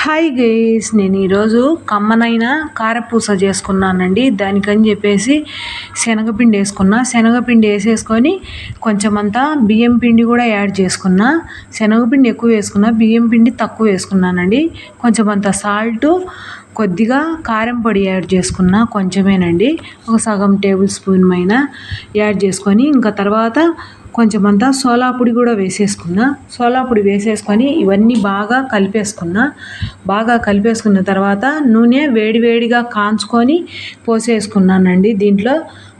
Hi gas నేను ఈరోజు కమ్మనైన కారపూస చేసుకున్నానండి. దానికని చెప్పేసి శనగపిండి వేసుకున్నా. శనగపిండి వేసేసుకొని కొంచెం అంతా బియ్యం పిండి కూడా యాడ్ చేసుకున్నా. శనగపిండి ఎక్కువ వేసుకున్నా బియ్యం పిండి తక్కువ వేసుకున్నానండి. కొంచెం అంత సాల్ట్ కొద్దిగా కారం పొడి యాడ్ చేసుకున్న కొంచెమేనండి. ఒక సగం టేబుల్ స్పూన్ పైన యాడ్ చేసుకొని ఇంకా తర్వాత కొంచెం అంతా సోలా పొడి కూడా వేసేసుకున్నా. సోలా పొడి వేసేసుకొని ఇవన్నీ బాగా కలిపేసుకున్నా. బాగా కలిపేసుకున్న తర్వాత నూనె వేడివేడిగా కాంచుకొని పోసేసుకున్నానండి దీంట్లో.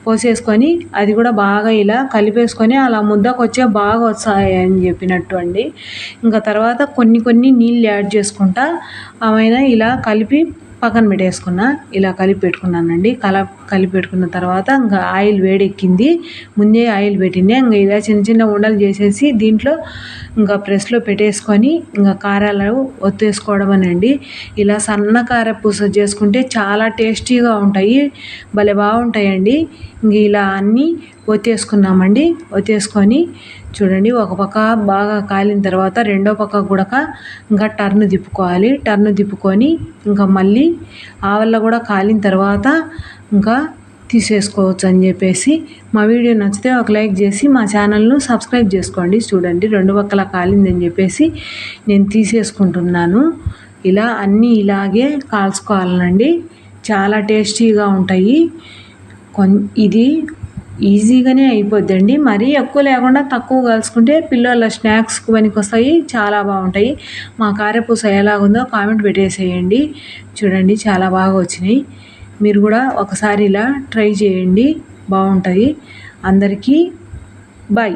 పోసేసుకొని అది కూడా బాగా ఇలా కలిపేసుకొని అలా ముద్దకు వచ్చే బాగా వస్తాయి అని చెప్పినట్టు అండి. ఇంకా తర్వాత కొన్ని కొన్ని నీళ్ళు యాడ్ చేసుకుంటా. ఆమెన ఇలా కలిపి పక్కన పెట్టేసుకున్న ఇలా కలిపి పెట్టుకున్నానండి. కల కలిపి పెట్టుకున్న తర్వాత ఇంకా ఆయిల్ వేడెక్కింది. ముందే ఆయిల్ పెట్టింది ఇంకా ఇలా చిన్న చిన్న ఉండలు చేసేసి దీంట్లో ఇంకా ప్రెస్లో పెట్టేసుకొని ఇంకా కారాలు ఒత్తేసుకోవడం అనండి ఇలా సన్న కార పూస చేసుకుంటే చాలా టేస్టీగా ఉంటాయి భలే బాగుంటాయండి. ఇంక ఇలా అన్నీ ఒత్తేసుకున్నామండి. ఒత్తేసుకొని చూడండి ఒక పక్క బాగా కాలిన తర్వాత రెండో పక్క కూడా ఇంకా టర్న్ తిప్పుకోవాలి. టర్న్ తిప్పుకొని ఇంకా మళ్ళీ ఆవల్ల కూడా కాలిన తర్వాత ఇంకా తీసేసుకోవచ్చు అని చెప్పేసి మా వీడియో నచ్చితే ఒక లైక్ చేసి మా ఛానల్ను సబ్స్క్రైబ్ చేసుకోండి. చూడండి రెండు పక్కల కాలిందని చెప్పేసి నేను తీసేసుకుంటున్నాను. ఇలా అన్నీ ఇలాగే కాల్చుకోవాలనండి చాలా టేస్టీగా ఉంటాయి. కొన్ ఇది ఈజీగానే అయిపోద్దండి. మరీ ఎక్కువ లేకుండా తక్కువ కలుసుకుంటే పిల్లల స్నాక్స్ పనికి వస్తాయి చాలా బాగుంటాయి. మా కారపూస ఎలాగుందో కామెంట్ పెట్టేసేయండి. చూడండి చాలా బాగా వచ్చినాయి. మీరు కూడా ఒకసారి ఇలా ట్రై చేయండి. బాగుంటుంది అందరికీ బాయ్